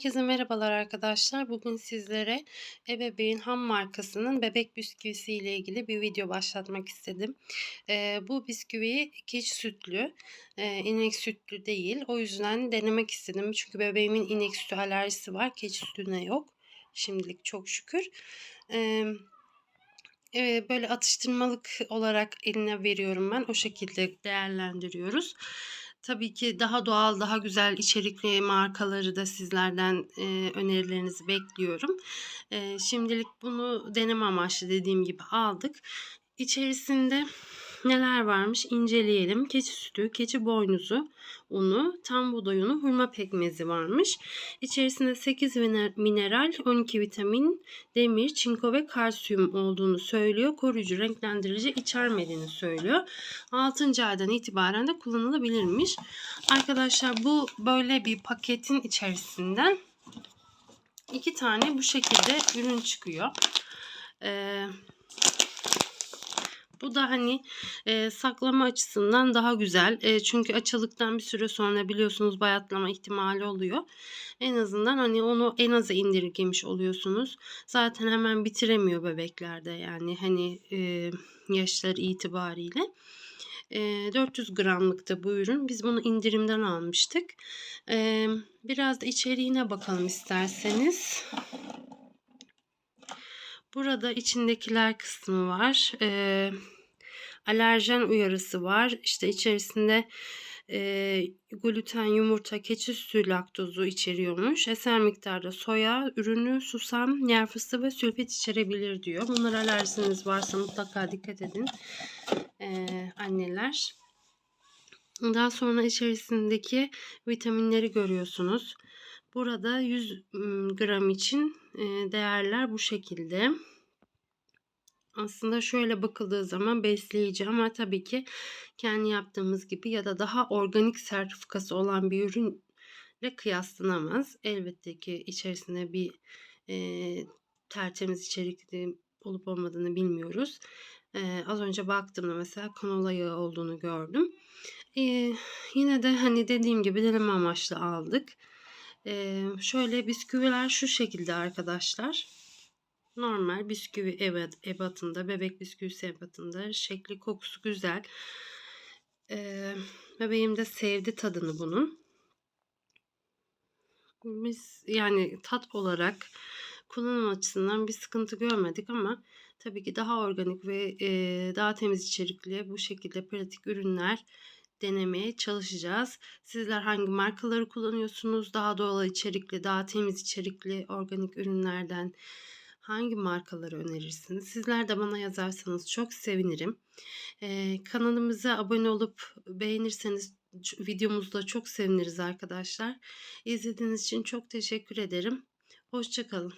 Herkese merhabalar arkadaşlar. Bugün sizlere Ebeveyn Ham markasının bebek bisküvisi ile ilgili bir video başlatmak istedim. Ee, bu bisküvi keçi sütlü, e, inek sütlü değil. O yüzden denemek istedim. Çünkü bebeğimin inek sütü alerjisi var. Keçi sütüne yok. Şimdilik çok şükür. Ee, e, böyle atıştırmalık olarak eline veriyorum ben. O şekilde değerlendiriyoruz. Tabii ki daha doğal, daha güzel içerikli markaları da sizlerden e, önerilerinizi bekliyorum. E, şimdilik bunu deneme amaçlı dediğim gibi aldık. İçerisinde neler varmış inceleyelim. Keçi sütü, keçi boynuzu unu, tam buğday unu, hurma pekmezi varmış. İçerisinde 8 mineral, 12 vitamin, demir, çinko ve kalsiyum olduğunu söylüyor. Koruyucu, renklendirici içermediğini söylüyor. 6. aydan itibaren de kullanılabilirmiş. Arkadaşlar bu böyle bir paketin içerisinden iki tane bu şekilde ürün çıkıyor. Ee, bu da hani e, saklama açısından daha güzel. E, çünkü açıldıktan bir süre sonra biliyorsunuz bayatlama ihtimali oluyor. En azından hani onu en aza indirgemiş oluyorsunuz. Zaten hemen bitiremiyor bebeklerde yani hani e, yaşlar itibariyle. 400 gramlıkta bu ürün. Biz bunu indirimden almıştık. Biraz da içeriğine bakalım isterseniz. Burada içindekiler kısmı var. Ee, alerjen uyarısı var. İşte içerisinde e, gluten, yumurta, keçi sütü laktozu içeriyormuş. Eser miktarda soya, ürünü, susam, yer fıstığı ve sülfit içerebilir diyor. Bunlar alerjiniz varsa mutlaka dikkat edin ee, anneler. Daha sonra içerisindeki vitaminleri görüyorsunuz. Burada 100 gram için değerler bu şekilde. Aslında şöyle bakıldığı zaman besleyici ama tabii ki kendi yaptığımız gibi ya da daha organik sertifikası olan bir ürünle kıyaslanamaz. Elbette ki içerisinde bir e, tertemiz içerikli olup olmadığını bilmiyoruz. E, az önce baktığımda mesela kanola yağı olduğunu gördüm. E, yine de hani dediğim gibi deneme amaçlı aldık. Ee, şöyle bisküviler şu şekilde arkadaşlar. Normal bisküvi evet ebatında, bebek bisküvisi ebatında. Şekli kokusu güzel. Ee, bebeğim de sevdi tadını bunun. Biz yani tat olarak kullanım açısından bir sıkıntı görmedik ama tabii ki daha organik ve e, daha temiz içerikli bu şekilde pratik ürünler denemeye çalışacağız. Sizler hangi markaları kullanıyorsunuz? Daha doğal içerikli, daha temiz içerikli organik ürünlerden hangi markaları önerirsiniz? Sizler de bana yazarsanız çok sevinirim. Ee, kanalımıza abone olup beğenirseniz videomuzda çok seviniriz arkadaşlar. İzlediğiniz için çok teşekkür ederim. Hoşçakalın.